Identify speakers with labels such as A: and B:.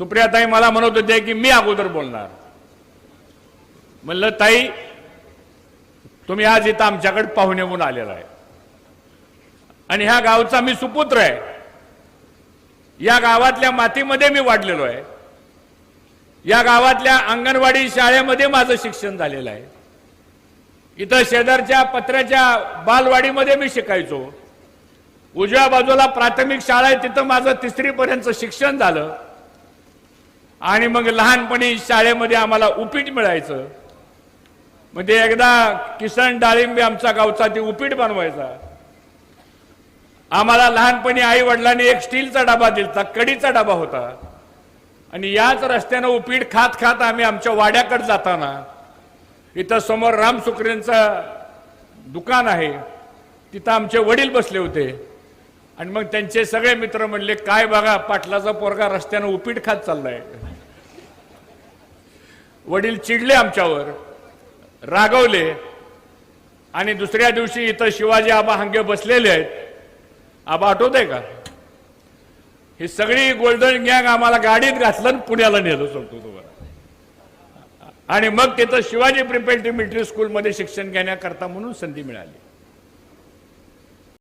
A: सुप्रियाताई मला म्हणत होते की मी अगोदर बोलणार. म्हणलं ताई तुम्ही आज इथं आमच्याकडे पाहुणे म्हणून आलेला आहे. आणि ह्या गावचा मी सुपुत्र आहे. या गावातल्या मातीमध्ये मी वाढलेलो आहे. या गावातल्या अंगणवाडी शाळेमध्ये माझं शिक्षण झालेलं आहे. इथं शेजारच्या पत्र्याच्या बालवाडीमध्ये मी शिकायचो. उजव्या बाजूला प्राथमिक शाळा आहे तिथं माझं तिसरीपर्यंतचं शिक्षण झालं. आणि मग लहानपणी शाळेमध्ये आम्हाला उपीट मिळायचं. म्हणजे एकदा किसन डाळिंबे आमचा गावचा ते उपीट बनवायचा. आम्हाला लहानपणी आई वडिलांनी एक स्टीलचा डबा दिलता कडीचा डबा होता. आणि याच रस्त्यानं उपीट खात खात आम्ही आमच्या वाड्याकडे जाताना इथं समोर राम सुकरेंचं दुकान आहे. तिथं आमचे वडील बसले होते. आणि मग त्यांचे सगळे मित्र म्हणले काय बघा पाटलाचा पोरगा रस्त्यानं उपीट खात चाललाय. वडील चिडले आमच्यावर रागवले आणि दुसऱ्या दिवशी इथं शिवाजी आबा हंगे बसलेले आहेत. आबा आठवत आहे का? ही सगळी गोल्डन गँग आम्हाला गाडीत घातलं आणि पुण्याला नेलं सांगतो तुम्हाला. आणि मग तिथं शिवाजी प्रिपेरेटरी मिलिटरी स्कूलमध्ये शिक्षण घेण्याकरता म्हणून संधी मिळाली.